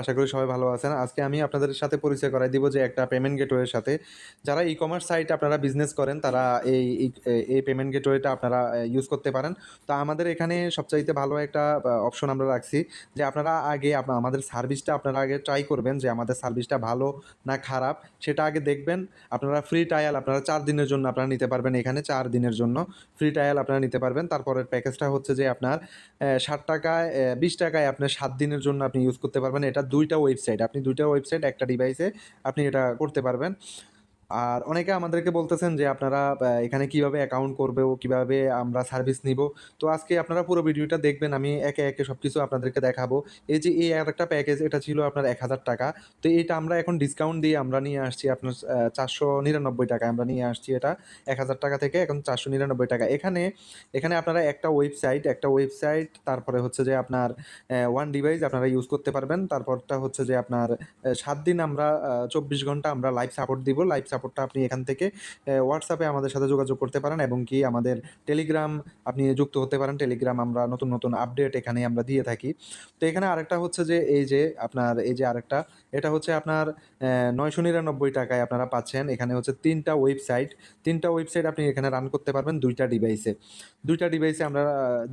আশা করি সবাই ভালো আছেন। আজকে আমি আপনাদের সাথে পরিচয় করাই দিব যে একটা পেমেন্ট গেটওয়ের সাথে। যারা ই-কমার্স সাইট আপনারা বিজনেস করেন, তারা এই এই পেমেন্ট গেটওয়েটা আপনারা ইউজ করতে পারেন। তো আমাদের এখানে সবচাইতে ভালো একটা অপশন আমরা রাখছি যে আপনারা আগে আমাদের সার্ভিসটা আপনারা আগে ট্রাই করবেন যে আমাদের সার্ভিসটা ভালো না খারাপ সেটা আগে দেখবেন। আপনারা ফ্রি ট্রায়াল আপনারা চার দিনের জন্য আপনারা নিতে পারবেন এখানে, চার দিনের জন্য ফ্রি ট্রায়াল আপনারা নিতে পারবেন। তারপরের প্যাকেজটা হচ্ছে যে আপনার ষাট টাকায় বিশ টাকায় আপনার সাত দিনের জন্য আপনি ইউজ করতে পারবেন। এটা ২ দুইটা ওয়েবসাইট। আপনি দুইটা ওয়েবসাইট একটা ডিভাইসে আপনি এটা করতে পারবেন। আর অনেকে আমাদেরকে বলতেছেন যে আপনারা এখানে কীভাবে অ্যাকাউন্ট করব, কীভাবে আমরা সার্ভিস নিবো। তো আজকে আপনারা পুরো ভিডিওটা দেখবেন। আমি একে, একে সব কিছু আপনাদেরকে দেখাবো। এই যে এই আরেকটা প্যাকেজ এটা ছিল আপনার ৳১,০০০ তো এটা আমরা এখন ডিসকাউন্ট দিয়ে আমরা নিয়ে আসছি আপনার চারশো নিরানব্বই টাকা আমরা নিয়ে আসছি এটা। ৳১,০০০ থেকে এখন ৳৪৯৯ এখানে, এখানে আপনারা একটা ওয়েবসাইট, একটা ওয়েবসাইট তারপরে হচ্ছে যে আপনার ওয়ান ডিভাইস আপনারা ইউজ করতে পারবেন। তারপরটা হচ্ছে যে আপনার সাত দিন আমরা চব্বিশ ঘণ্টা আমরা লাইভ সাপোর্ট দিব। লাইভ সাপোর্টটা আপনি এখান থেকে হোয়াটসঅ্যাপে আমাদের সাথে যোগাযোগ করতে পারেন এবং কি আমাদের টেলিগ্রাম আপনি যুক্ত হতে পারেন। টেলিগ্রাম আমরা নতুন, নতুন আপডেট এখানে আমরা দিয়ে থাকি। তো এখানে আরেকটা হচ্ছে যে এই যে আপনার এই যে আরেকটা এটা হচ্ছে আপনার নয়শো নিরানব্বই টাকায় আপনারা পাচ্ছেন। এখানে হচ্ছে তিনটা ওয়েবসাইট, তিনটা ওয়েবসাইট আপনি এখানে রান করতে পারবেন দুইটা ডিভাইসে। দুইটা ডিভাইসে আমরা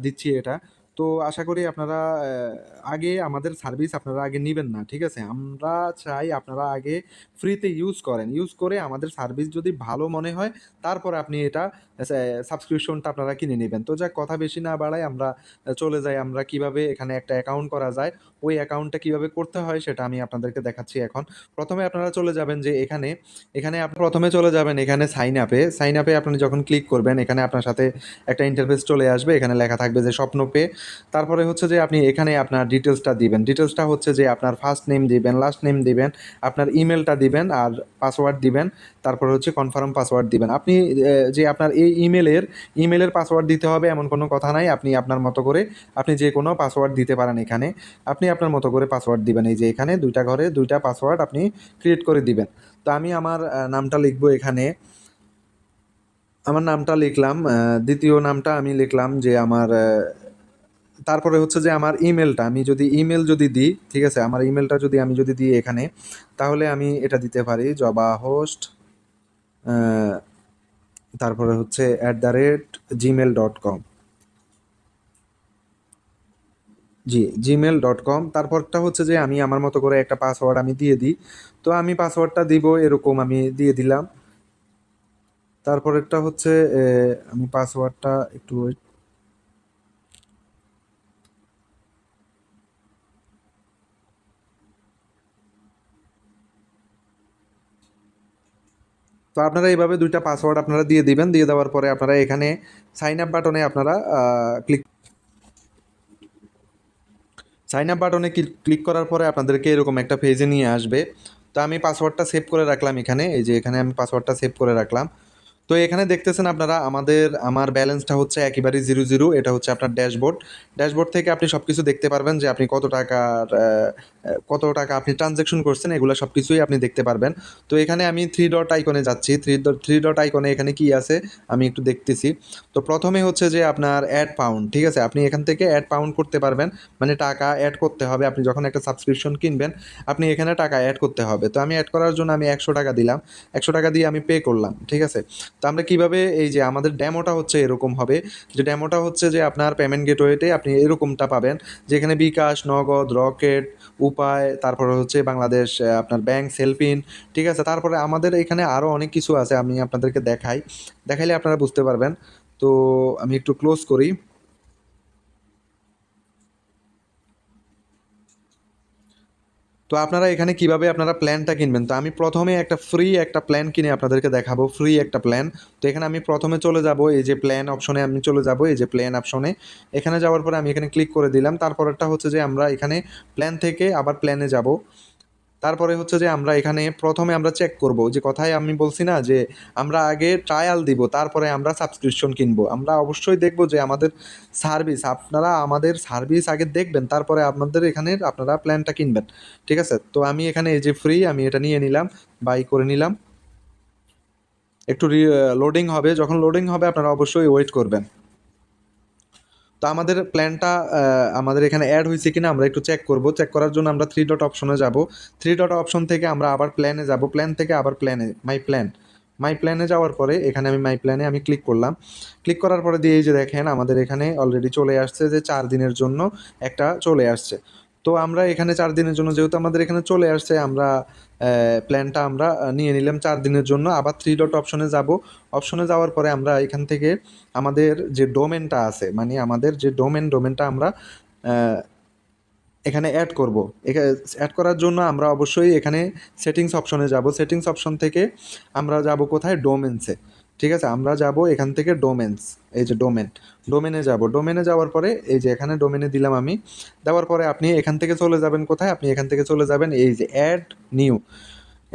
দিচ্ছি এটা। তো আশা করি আপনারা আগে আমাদের সার্ভিস আপনারা আগে নেবেন না। ঠিক আছে? আমরা চাই আপনারা আগে ফ্রিতে ইউজ করেন। ইউজ করে আমাদের সার্ভিস যদি ভালো মনে হয়, তারপরে আপনি এটা সাবস্ক্রিপশনটা আপনারা কিনে নেবেন তো যাক কথা বেশি না বাড়াই আমরা চলে যাই আমরা কীভাবে এখানে একটা অ্যাকাউন্ট করা যায়। ওই অ্যাকাউন্টটা কীভাবে করতে হয় সেটা আমি আপনাদেরকে দেখাচ্ছি এখন। প্রথমে আপনারা চলে যাবেন যে এখানে, এখানে আপনি প্রথমে চলে যাবেন এখানে সাইন আপে সাইন আপে আপনি যখন ক্লিক করবেন এখানে আপনার সাথে একটা ইন্টারফেস চলে আসবে। এখানে লেখা থাকবে যে স্বপ্ন পে। তারপরে হচ্ছে যে আপনি এখানে আপনার ডিটেলসটা দিবেন। ডিটেলসটা হচ্ছে যে আপনার ফার্স্ট নেম দিবেন, লাস্ট নেম দিবেন, আপনার ইমেলটা দিবেন আর পাসওয়ার্ড দিবেন। তারপরে হচ্ছে কনফার্ম পাসওয়ার্ড দিবেন। আপনি যে আপনার এই ইমেইলের, ইমেলের পাসওয়ার্ড দিতে হবে এমন কোনো কথা নাই। আপনি আপনার মতো করে আপনি যে কোনো পাসওয়ার্ড দিতে পারেন এখানে। আপনি আপনার মতো করে পাসওয়ার্ড দিবেন। এই যে এখানে দুইটা ঘরে দুইটা পাসওয়ার্ড আপনি ক্রিয়েট করে দিবেন। তো আমি আমার নামটা লিখব এখানে। আমার নামটা লিখলাম। দ্বিতীয় নামটা আমি লিখলাম যে আমার তারপরে হচ্ছে যে আমার ইমেলটা আমি যদি ইমেল যদি দিই, ঠিক আছে? আমার ইমেলটা যদি আমি যদি দিই এখানে তাহলে আমি এটা দিতে পারি জবা হোস্ট তারপরে হচ্ছে at the rate Gmail dot com G, Gmail dot com তারপরটা হচ্ছে যে আমি আমার মতো করে একটা পাসওয়ার্ড আমি দিয়ে দিই। তো আমি পাসওয়ার্ডটা দিব এরকম আমি দিয়ে দিলাম। তারপরেরটা হচ্ছে আমি পাসওয়ার্ডটা একটু ওয়েট তো আপনারা এইভাবে দুইটা পাসওয়ার্ড আপনারা দিয়ে দিবেন। দিয়ে দেওয়ার পরে আপনারা এখানে সাইন আপ বাটনে আপনারা ক্লিক সাইন আপ বাটনে ক্লিক করার পরে আপনাদেরকে এরকম একটা পেজে নিয়ে আসবে। তো আমি পাসওয়ার্ডটা সেভ করে রাখলাম এখানে। এই যে এখানে আমি পাসওয়ার্ডটা সেভ করে রাখলাম। তো এখানে দেখতেছেন আপনারা আমাদের আমার ব্যালেন্সটা হচ্ছে একেবারেই ০, ০ এটা হচ্ছে আপনার ড্যাশবোর্ড। ড্যাশবোর্ড থেকে আপনি সব কিছু দেখতে পারবেন যে আপনি কত টাকার কত টাকা আপনি ট্রান্সেকশন করছেন এগুলো সব কিছুই আপনি দেখতে পারবেন। তো এখানে আমি থ্রি ডট আইকনে যাচ্ছি। থ্রি ড 3 ডট আইকনে এখানে কি আছে আমি একটু দেখতেছি। তো প্রথমে হচ্ছে যে আপনার অ্যাড পাউন্ড, ঠিক আছে? আপনি এখান থেকে অ্যাড পাউন্ড করতে পারবেন। মানে টাকা অ্যাড করতে হবে। আপনি যখন একটা সাবস্ক্রিপশন কিনবেন আপনি এখানে টাকা অ্যাড করতে হবে। তো আমি অ্যাড করার জন্য আমি ৳১০০ দিলাম। ৳১০০ দিয়ে আমি পে করলাম। ঠিক আছে? তো আমরা কীভাবে এই যে আমাদের ড্যামোটা হচ্ছে এরকম হবে যে ড্যামোটা হচ্ছে যে আপনার পেমেন্ট গেটওয়েতে আপনি এরকমটা পাবেন। যেখানে বিকাশ, নগদ, রকেট, উপায় তারপরে হচ্ছে বাংলাদেশ আপনার ব্যাংক, সেলফিন, ঠিক আছে? তারপরে আমাদের এখানে আরও অনেক কিছু আছে আমি আপনাদেরকে দেখাই। দেখাইলে আপনারা বুঝতে পারবেন। তো আমি একটু ক্লোজ করি। তো আপনারা এখানে কীভাবে আপনারা প্ল্যানটা কিনবেন? তো আমি প্রথমে একটা ফ্রি একটা প্ল্যান কিনে আপনাদেরকে দেখাবো। ফ্রি একটা প্ল্যান। তো এখানে আমি প্রথমে চলে যাব, এই যে প্ল্যান অপশনে আমি চলে যাব, এই যে প্ল্যান অপশনে। এখানে যাওয়ার পরে আমি এখানে ক্লিক করে দিলাম। তারপরেরটা হচ্ছে যে আমরা এখানে প্ল্যান থেকে আবার প্ল্যানে যাব। তারপরে হচ্ছে যে আমরা এখানে প্রথমে আমরা চেক করব যে কথায় আমি বলছি না যে আমরা আগে ট্রায়াল দিব তারপরে আমরা সাবস্ক্রিপশন কিনবো। আমরা অবশ্যই দেখব যে আমাদের সার্ভিস আপনারা আমাদের সার্ভিস আগে দেখবেন তারপরে আপনাদের এখানের আপনারা প্ল্যানটা কিনবেন। ঠিক আছে? তো আমি এখানে এই যে ফ্রি আমি এটা নিয়ে নিলাম, বাই করে নিলাম। একটু লোডিং হবে। যখন লোডিং হবে আপনারা অবশ্যই ওয়েট করবেন। তো আমাদের প্ল্যানটা আমাদের এখানে অ্যাড হয়েছে কিনা আমরা একটু চেক করব। চেক করার জন্য আমরা থ্রি ডট অপশনে যাব। থ্রি ডট অপশন থেকে আমরা আবার প্ল্যানে যাব। প্ল্যান থেকে আবার প্ল্যানে মাই প্ল্যান মাই প্ল্যানে যাওয়ার পরে এখানে আমি মাই প্ল্যানে আমি ক্লিক করলাম। ক্লিক করার পরে দিয়ে যে দেখেন, আমাদের এখানে অলরেডি চলে আসছে যে চার দিনের জন্য একটা চলে আসছে। তো আমরা এখানে চার দিনের জন্য, যেহেতু আমাদের এখানে চলে আসছে, আমরা প্ল্যানটা আমরা নিয়ে নিলাম চার দিনের জন্য। আবার থ্রি ডট অপশনে যাব। অপশনে যাওয়ার পরে আমরা এখান থেকে আমাদের যে ডোমেনটা আছে মানে আমাদের যে ডোমেন ডোমেনটা আমরা এখানে অ্যাড করব। অ্যাড করার জন্য আমরা অবশ্যই এখানে সেটিংস অপশনে যাব। সেটিংস অপশন থেকে আমরা যাব কোথায়? ডোমেন্সে ঠিক আছে, আমরা যাব এখান থেকে ডোমেন্স এই যে ডোমেন ডোমেনে যাব। ডোমেনে যাওয়ার পরে, এই যে এখানে ডোমেনে দিলাম আমি, দেওয়ার পরে আপনি এখান থেকে চলে যাবেন কোথায়? আপনি এখান থেকে চলে যাবেন এই যে অ্যাড নিউ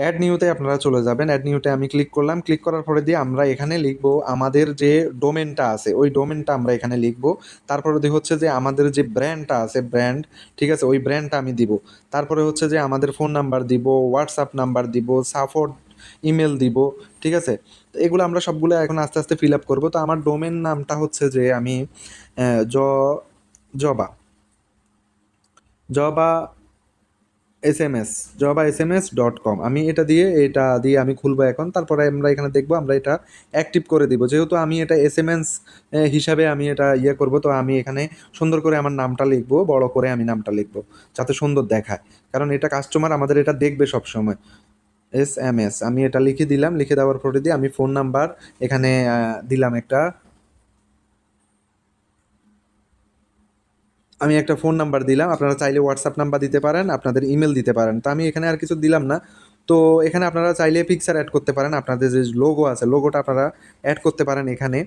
অ্যাড নিউতে আপনারা চলে যাবেন। অ্যাড নিউতে আমি ক্লিক করলাম ক্লিক করার পরে দিয়ে আমরা এখানে লিখব আমাদের যে ডোমেনটা আছে, ওই ডোমেনটা আমরা এখানে লিখব। তারপরে দিয়ে হচ্ছে যে আমাদের যে ব্র্যান্ডটা আছে ব্র্যান্ড ঠিক আছে, ওই ব্র্যান্ডটা আমি দিব। তারপরে হচ্ছে যে আমাদের ফোন নাম্বার দিব হোয়াটসঅ্যাপ নাম্বার দিব সাপোর্ট ইমেল দিব, ঠিক আছে। তো এগুলো আমরা সবগুলো এখন আস্তে আস্তে ফিল আপ করব। তো আমার ডোমেন নামটা হচ্ছে যে আমি জ, Joba. Joba S M S Joba S M S dot com আমি এটা দিয়ে এটা দিয়ে আমি খুলবো এখন। তারপরে আমরা এখানে দেখব, আমরা এটা অ্যাক্টিভ করে দিব। যেহেতু আমি এটা এস এম এস হিসাবে আমি এটা ইয়ে করব, তো আমি এখানে সুন্দর করে আমার নামটা লিখব, বড় করে আমি নামটা লিখব, যাতে সুন্দর দেখায়। কারণ এটা কাস্টমার আমাদের এটা দেখবে সব সময় এস এম এস। আমি এটা লিখে দিলাম, লিখে দেওয়ার পরে দিয়ে আমি ফোন নাম্বার এখানে দিলাম একটা। আমি একটা ফোন নাম্বার দিলাম, আপনারা চাইলে হোয়াটসঅ্যাপ নাম্বার দিতে পারেন, আপনাদের ইমেল দিতে পারেন। তো আমি এখানে আর কিছু দিলাম না। তো এখানে আপনারা চাইলে পিকচার অ্যাড করতে পারেন, আপনাদের যে লোগো আছে লোগোটা আপনারা অ্যাড করতে পারেন এখানে।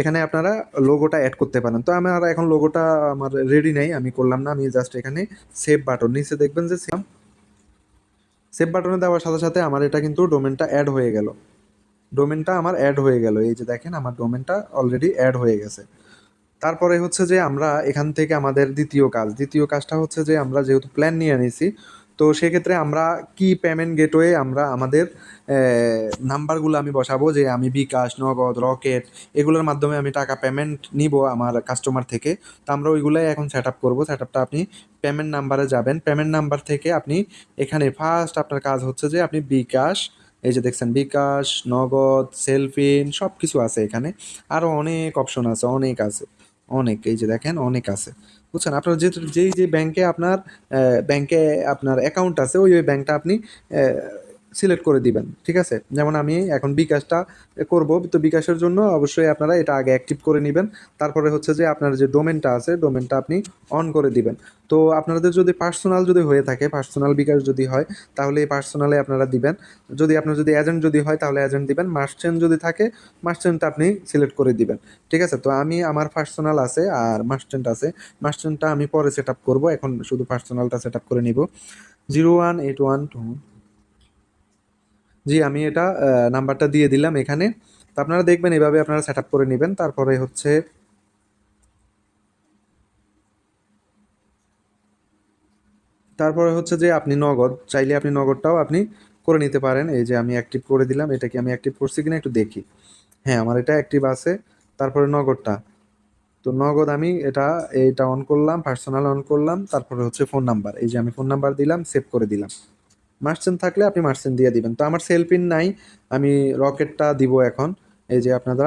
এখানে আপনারা লোগোটা অ্যাড করতে পারেন। তো আমার এখন লোগোটা আমার রেডি নেই, আমি করলাম না, আমি জাস্ট এখানে সেভ বাটন নিচে দেখবেন যে সেভ সেভ বাটনে দেওয়ার সাথে সাথে আমার এটা কিন্তু ডোমেনটা অ্যাড হয়ে গেল। ডোমেনটা আমার অ্যাড হয়ে গেল। এই যে দেখেন, আমার ডোমেনটা অলরেডি অ্যাড হয়ে গেছে। তারপরে হচ্ছে যে আমরা এখান থেকে আমাদের দ্বিতীয় কাজ। দ্বিতীয় কাজটা হচ্ছে যে আমরা যেহেতু প্ল্যান নিয়ে নিয়েছি তো সেক্ষেত্রে আমরা কি পেমেন্ট গেটওয়ে আমরা আমাদের নাম্বারগুলো আমি বসাবো যে আমি বিকাশ, নগদ, রকেট এগুলোর মাধ্যমে আমি টাকা পেমেন্ট নিব আমার কাস্টমার থেকে। তো আমরা ওইগুলোই এখন সেট আপ করব। সেট আপটা আপনি পেমেন্ট নাম্বারে যাবেন। পেমেন্ট নাম্বার থেকে আপনি এখানে ফার্স্ট আপনার কাজ হচ্ছে যে আপনি বিকাশ, এই যে দেখছেন বিকাশ, নগদ সেলফিন সব কিছু আছে এখানে। আরও অনেক অপশন আছে, অনেক আছে, অনেক, এই যে দেখেন অনেক আছে। বুঝছেন? আপনার যে যেই যে ব্যাংকে আপনার ব্যাংকে আপনার অ্যাকাউন্ট আছে, ওই ওই ব্যাংকটা আপনি সিলেক্ট করে দিবেন, ঠিক আছে? যেমন আমি এখন বিকাশটা করব, তো বিকাশের জন্য অবশ্যই আপনারা এটা আগে অ্যাক্টিভ করে নেবেন। তারপরে হচ্ছে যে আপনার যে ডোমেনটা আছে ডোমেনটা আপনি অন করে দিবেন। তো আপনাদের যদি পার্সোনাল যদি হয়ে থাকে পার্সোনাল বিকাশ যদি হয়, তাহলে এই পার্সোনালে আপনারা দিবেন। যদি আপনার যদি এজেন্ট যদি হয়, তাহলে এজেন্ট দিবেন। মার্চেন্ট যদি থাকে মার্চেন্টটা আপনি সিলেক্ট করে দিবেন, ঠিক আছে? তো আমি আমার পার্সোনাল আছে আর মার্চেন্ট আছে। মার্চেন্টটা আমি পরে সেট আপ করব। এখন শুধু পার্সোনালটা সেট আপ করে নিব। Zero one eight one two জি, আমি এটা নাম্বারটা দিয়ে দিলাম এখানে। তো আপনারা দেখবেন এভাবে আপনারা সেট করে নেবেন। তারপরে হচ্ছে তারপরে হচ্ছে যে আপনি নগদ, চাইলে আপনি নগদটাও আপনি করে নিতে পারেন। এই যে আমি অ্যাক্টিভ করে দিলাম, এটা কি আমি অ্যাক্টিভ করছি কিনা একটু দেখি। হ্যাঁ আমার এটা অ্যাক্টিভ আছে, তারপরে নগদটা। তো নগদ আমি এটা এটা অন করলাম পার্সোনাল অন করলাম, তারপরে হচ্ছে ফোন নাম্বার এই যে আমি ফোন নাম্বার দিলাম সেভ করে দিলাম। মার্চেন্ট থাকলে আপনি মার্চেন্ট দিয়ে দিবেন। তো আমার সেলফিন নাই, আমি রকেটটা দিব এখন। এই যে আপনারা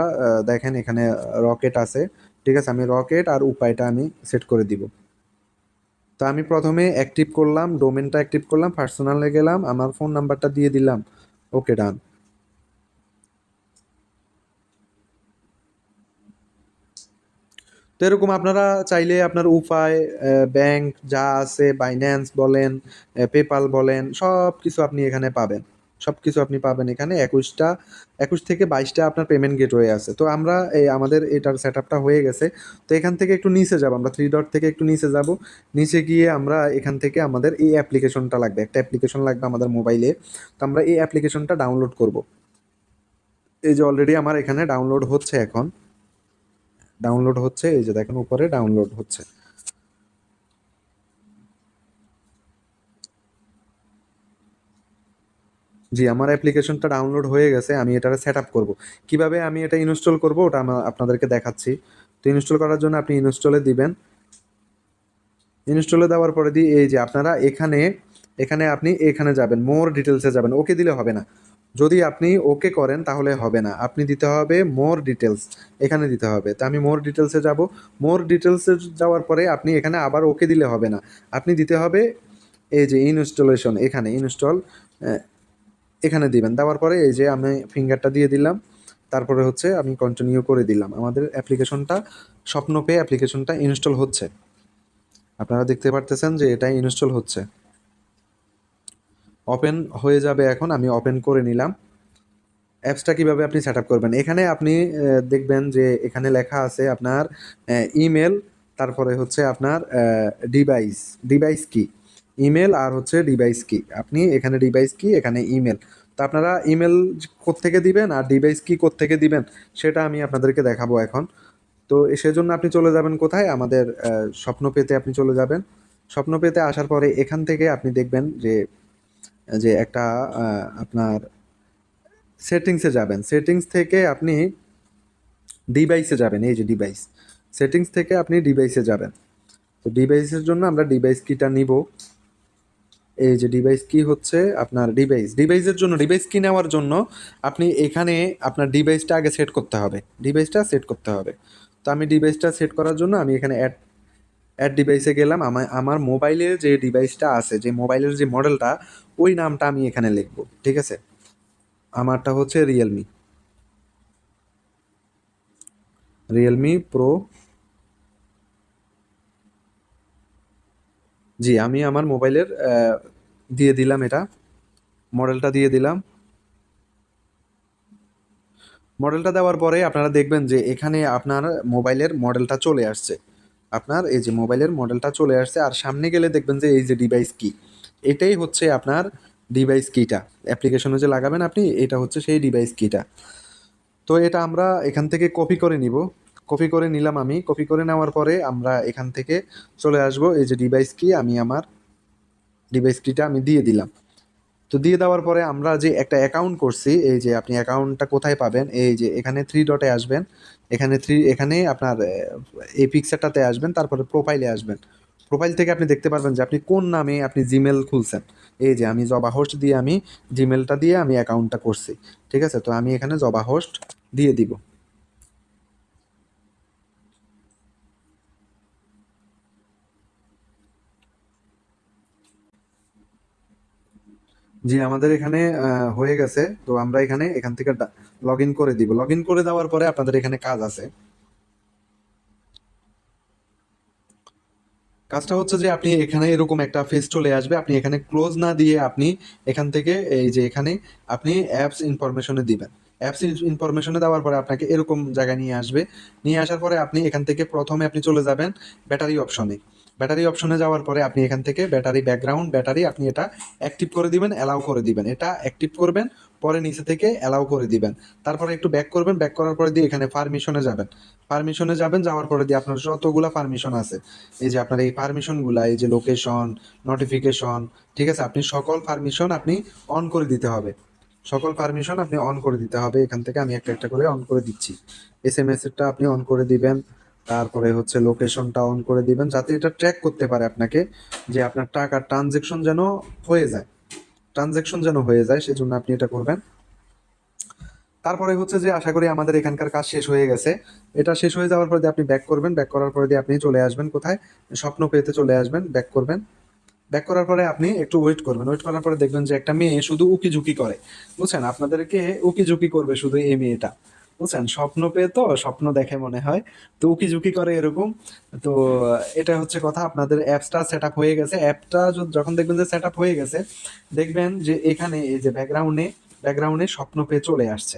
দেখেন এখানে রকেট আছে। ঠিক আছে, আমি রকেট আর উপায়টা আমি সেট করে দিব। তো আমি প্রথমে অ্যাক্টিভ করলাম ডোমেনটা অ্যাক্টিভ করলাম পার্সোনালে গেলাম, আমার ফোন নাম্বারটা দিয়ে দিলাম। ওকে ডান তো এরকম আপনারা চাইলে আপনার উপায় ব্যাংক যা আছে বাইন্যান্স বলেন পেপাল বলেন সব কিছু আপনি এখানে পাবেন। সব কিছু আপনি পাবেন এখানে। একুশটা, একুশ থেকে বাইশটা আপনার পেমেন্ট গেটওয়ে আছে। তো আমরা এই আমাদের এটার সেট আপটা হয়ে গেছে। তো এখান থেকে একটু নিচে যাব আমরা থ্রি ডট থেকে একটু নিচে যাব। নিচে গিয়ে আমরা এখান থেকে আমাদের এই অ্যাপ্লিকেশনটা লাগবে। একটা অ্যাপ্লিকেশন লাগবে আমাদের মোবাইলে তো আমরা এই অ্যাপ্লিকেশনটা ডাউনলোড করব। এই যে অলরেডি আমার এখানে ডাউনলোড হচ্ছে এখন। ডাউনলোড হচ্ছে, এই যে দেখেন উপরে ডাউনলোড হচ্ছে। জি, আমার অ্যাপ্লিকেশনটা ডাউনলোড হয়ে গেছে, আমি এটা সেট আপ করব। কীভাবে আমি এটা ইনস্টল করব, ওটা আপনাদেরকে দেখাচ্ছি। তো ইনস্টল করার জন্য আপনি ইনস্টলে দিবেন। ইনস্টলে দেওয়ার পরে দিয়ে এই যে আপনারা এখানে এখানে আপনি এখানে যাবেন, মোর ডিটেলসে যাবেন, ওকে দিলে হবে না। যদি আপনি ওকে করেন, তাহলে হবে না। আপনি দিতে হবে মোর ডিটেলস এখানে দিতে হবে। তা আমি মোর ডিটেলসে যাব। মোর ডিটেলসে যাওয়ার পরে আপনি এখানে আবার ওকে দিলে হবে না। আপনি দিতে হবে এই যে ইনস্টলেশন এখানে ইনস্টল এখানে দিবেন। দেওয়ার পরে এই যে আমি ফিঙ্গারটা দিয়ে দিলাম। তারপরে হচ্ছে আমি কন্টিনিউ করে দিলাম। আমাদের অ্যাপ্লিকেশনটা স্বপ্ন পেয়ে অ্যাপ্লিকেশনটা ইনস্টল হচ্ছে। আপনারা দেখতে পারতেছেন যে এটা ইনস্টল হচ্ছে। ওপেন হয়ে যাবে এখন, আমি ওপেন করে নিলাম। অ্যাপসটা কীভাবে আপনি সেট করবেন? এখানে আপনি দেখবেন যে এখানে লেখা আছে আপনার ইমেল তারপরে হচ্ছে আপনার ডিভাইস ডিভাইস কি ইমেল আর হচ্ছে ডিভাইস কি আপনি এখানে ডিভাইস কি এখানে ইমেল তো আপনারা ইমেল থেকে দিবেন আর ডিভাইস কি থেকে দিবেন, সেটা আমি আপনাদেরকে দেখাবো এখন। তো সেজন্য আপনি চলে যাবেন কোথায়? আমাদের স্বপ্ন পেতে আপনি চলে যাবেন। স্বপ্ন পেতে আসার পরে এখান থেকে আপনি দেখবেন যে যে একটা আপনার সেটিংসে যাবেন। সেটিংস থেকে আপনি ডিভাইসে যাবেন, এই যে ডিভাইস সেটিংস থেকে আপনি ডিভাইসে যাবেন। তো ডিভাইসের জন্য আমরা ডিভাইস কিটা নিব। এই যে ডিভাইস কি হচ্ছে আপনার ডিভাইস ডিভাইসের জন্য ডিভাইস কি নেওয়ার জন্য আপনি এখানে আপনার ডিভাইসটা আগে সেট করতে হবে। ডিভাইসটা সেট করতে হবে। তো আমি ডিভাইসটা সেট করার জন্য আমি এখানে অ্যাড অ্যাড ডিভাইসে গেলাম। আমার আমার মোবাইলের যে ডিভাইসটা আছে, যে মোবাইলের যে মডেলটা ওই নামটা আমি এখানে লিখব, ঠিক আছে? আমারটা হচ্ছে রিয়েলমি রিয়েলমি প্রো জি, আমি আমার মোবাইলের দিয়ে দিলাম এটা। মডেলটা দিয়ে দিলাম। মডেলটা দেওয়ার পরে আপনারা দেখবেন যে এখানে আপনার মোবাইলের মডেলটা চলে আসছে। আপনার এই যে মোবাইলের মডেলটা চলে আসছে, আর সামনে গেলে দেখবেন যে এই যে ডিভাইস কি এটাই হচ্ছে আপনার ডিভাইস কিটা অ্যাপ্লিকেশনে যে লাগাবেন আপনি, এটা হচ্ছে সেই ডিভাইস কিটা তো এটা আমরা এখান থেকে কপি করে নিব। কপি করে নিলাম আমি। কপি করে নেওয়ার পরে আমরা এখান থেকে চলে আসব। এই যে ডিভাইস কি আমি আমার ডিভাইস কিটা আমি দিয়ে দিলাম। তো দিয়ে দেওয়ার পরে আমরা যে একটা অ্যাকাউন্ট করছি, এই যে আপনি অ্যাকাউন্টটা কোথায় পাবেন, এই যে এখানে থ্রি ডটে আসবেন, এখানে থ্রি এখানে আপনার এই পিকচারটাতে আসবেন, তারপরে প্রোফাইলে আসবেন। প্রোফাইল থেকে আপনি দেখতে পারবেন যে আপনি কোন নামে আপনি জিমেল খুলছেন। এই যে আমি জবা হোস্ট দিয়ে আমি জিমেলটা দিয়ে আমি অ্যাকাউন্টটা করছি। ঠিক আছে? তো আমি এখানে জবা হোস্ট দিয়ে দিব। জি, আমাদের এখানে হয়ে গেছে। তো আমরা এখানে এখান থেকে লগ ইন করে দিব। লগ ইন করে দেওয়ার পরে আপনাদের এখানে কাজ আছে। কাজটা হচ্ছে যে আপনি এখানে এরকম একটা ফেস চলে আসবে। আপনি এখানে ক্লোজ না দিয়ে আপনি এখান থেকে এই যে এখানে আপনি অ্যাপস ইনফরমেশনে দিবেন। অ্যাপস ইনফরমেশনে দেওয়ার পরে আপনাকে এরকম জায়গায় নিয়ে আসবে। নিয়ে আসার পরে আপনি এখান থেকে প্রথমে আপনি চলে যাবেন ব্যাটারি অপশনে ব্যাটারি অপশনে যাওয়ার পরে আপনি এখান থেকে ব্যাটারি ব্যাকগ্রাউন্ড ব্যাটারি আপনি এটা অ্যাক্টিভ করে দিবেন অ্যালাউ করে দিবেন। এটা অ্যাক্টিভ করবেন, পরে নিচে থেকে অ্যালাউ করে দিবেন। তারপরে একটু ব্যাক করবেন ব্যাক করার পরে দিয়ে এখানে পারমিশনে যাবেন। পারমিশনে যাবেন, যাওয়ার পরে দিয়ে আপনার যতগুলা পারমিশন আছে, এই যে আপনার এই পারমিশনগুলো এই যে লোকেশন নোটিফিকেশন ঠিক আছে? আপনি সকল পারমিশন আপনি অন করে দিতে হবে। সকল পারমিশন আপনি অন করে দিতে হবে। এখান থেকে আমি একটা একটা করে অন করে দিচ্ছি। এস এম এস এরটা আপনি অন করে দিবেন। তারপরে হচ্ছে লোকেশনটা অন করে দিবেন, যাতে এটা ট্র্যাক করতে পারে আপনাকে যে আপনার টাকার ট্রানজেকশন যেন হয়ে যায়। ট্রানজেকশন যেন হয়ে যায়, সেজন্য আপনি এটা করবেন। তারপরে হচ্ছে যে আশা করি আমাদের এখানকার কাজ শেষ হয়ে গেছে। এটা শেষ হয়ে যাওয়ার পরে আপনি ব্যাক করবেন ব্যাক করার পরে দিয়ে আপনি চলে আসবেন কোথায়? স্বপ্ন পেতে চলে আসবেন ব্যাক করবেন। ব্যাক করার পরে আপনি একটু ওয়েট করবেন। ওয়েট করার পরে দেখবেন যে একটা মেয়ে শুধু উকি ঝুঁকি করে। বুঝছেন? আপনাদেরকে উকি ঝুঁকি করবে শুধু এই মেয়েটা। বুঝছেন? স্বপ্ন পেয়ে তো স্বপ্ন দেখে মনে হয়। তো উকি ঝুঁকি করে এরকম। তো এটা হচ্ছে কথা, আপনাদের অ্যাপসটা সেট আপ হয়ে গেছে। অ্যাপটা যখন দেখবেন যে সেট আপ হয়ে গেছে, দেখবেন যে এখানে এই যে ব্যাকগ্রাউন্ডে ব্যাকগ্রাউন্ডে স্বপ্ন পেয়ে চলে আসছে।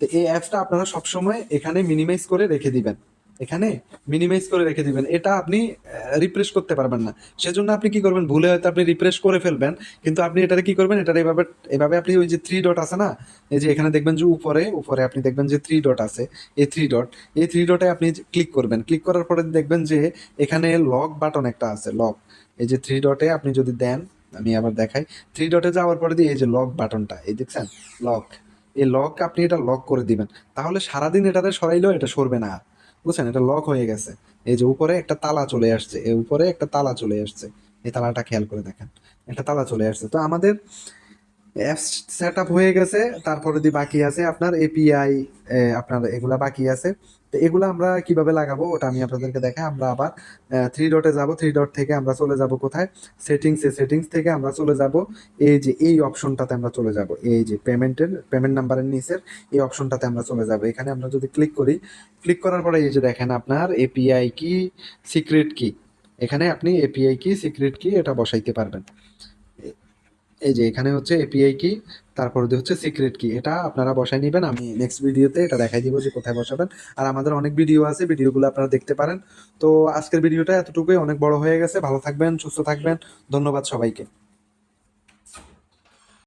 তো এই অ্যাপসটা আপনারা সবসময় এখানে মিনিমাইজ করে রেখে দিবেন। এখানে মিনিমাইজ করে রেখে দিবেন। এটা আপনি রিফ্রেশ করতে পারবেন না। সেজন্য আপনি কি করবেন, ভুলে হয়তো আপনি রিফ্রেশ করে ফেলবেন, কিন্তু আপনি এটারে কি করবেন, এটার এভাবে এভাবে আপনি ওই যে থ্রি ডট আছে না, এই যে এখানে দেখবেন যে উপরে উপরে আপনি দেখবেন যে থ্রি ডট আছে, এই থ্রি ডট এই থ্রি ডটে আপনি ক্লিক করবেন ক্লিক করার পরে দেখবেন যে এখানে লক বাটন একটা আছে লক এই যে থ্রি ডটে আপনি যদি দেন, আমি আবার দেখাই থ্রি ডটে যাওয়ার পরে দিয়ে এই যে লক বাটনটা এই দেখছেন? লক এই লক আপনি এটা লক করে দিবেন। তাহলে সারাদিন এটাতে সরাইলেও এটা সরবে না। বুঝছেন? এটা লক হয়ে গেছে। এই যে উপরে একটা তালা চলে আসছে। এর উপরে একটা তালা চলে আসছে। এই তালাটা খেয়াল করে দেখেন। একটা তালা চলে আসছে। তো আমাদের অ্যাপস সেট আপ হয়ে গেছে। তারপরে যদি বাকি আছে আপনার এপিআই আপনার এগুলা বাকি আছে। তো এগুলো আমরা কীভাবে লাগাবো ওটা আমি আপনাদেরকে দেখাই। আমরা আবার থ্রি ডটে যাব। থ্রি ডট থেকে আমরা চলে যাব কোথায়? সেটিংসে সেটিংস থেকে আমরা চলে যাব এই যে, এই অপশনটাতে আমরা চলে যাব। এই যে পেমেন্টের পেমেন্ট নাম্বারের নিচের এই অপশনটাতে আমরা চলে যাব। এখানে আমরা যদি ক্লিক করি ক্লিক করার পরে এই যে দেখেন আপনার এপিআই কি সিক্রেট কি এখানে আপনি এপিআই কি সিক্রেট কি এটা বসাইতে পারবেন। এই যে এখানে হচ্ছে এপিআই কি তারপর হচ্ছে সিক্রেট কি এটা আপনারা বসাই নেবেন, আমি নেক্সট ভিডিওতে এটা দেখাই দিব যে কোথায় বসাবেন। আর আমাদের অনেক ভিডিও আছে ভিডিওগুলো আপনারা দেখতে পারেন। তো আজকের ভিডিওটা এতটুকুই, অনেক বড় হয়ে গেছে। ভালো থাকবেন, সুস্থ থাকবেন। ধন্যবাদ সবাইকে।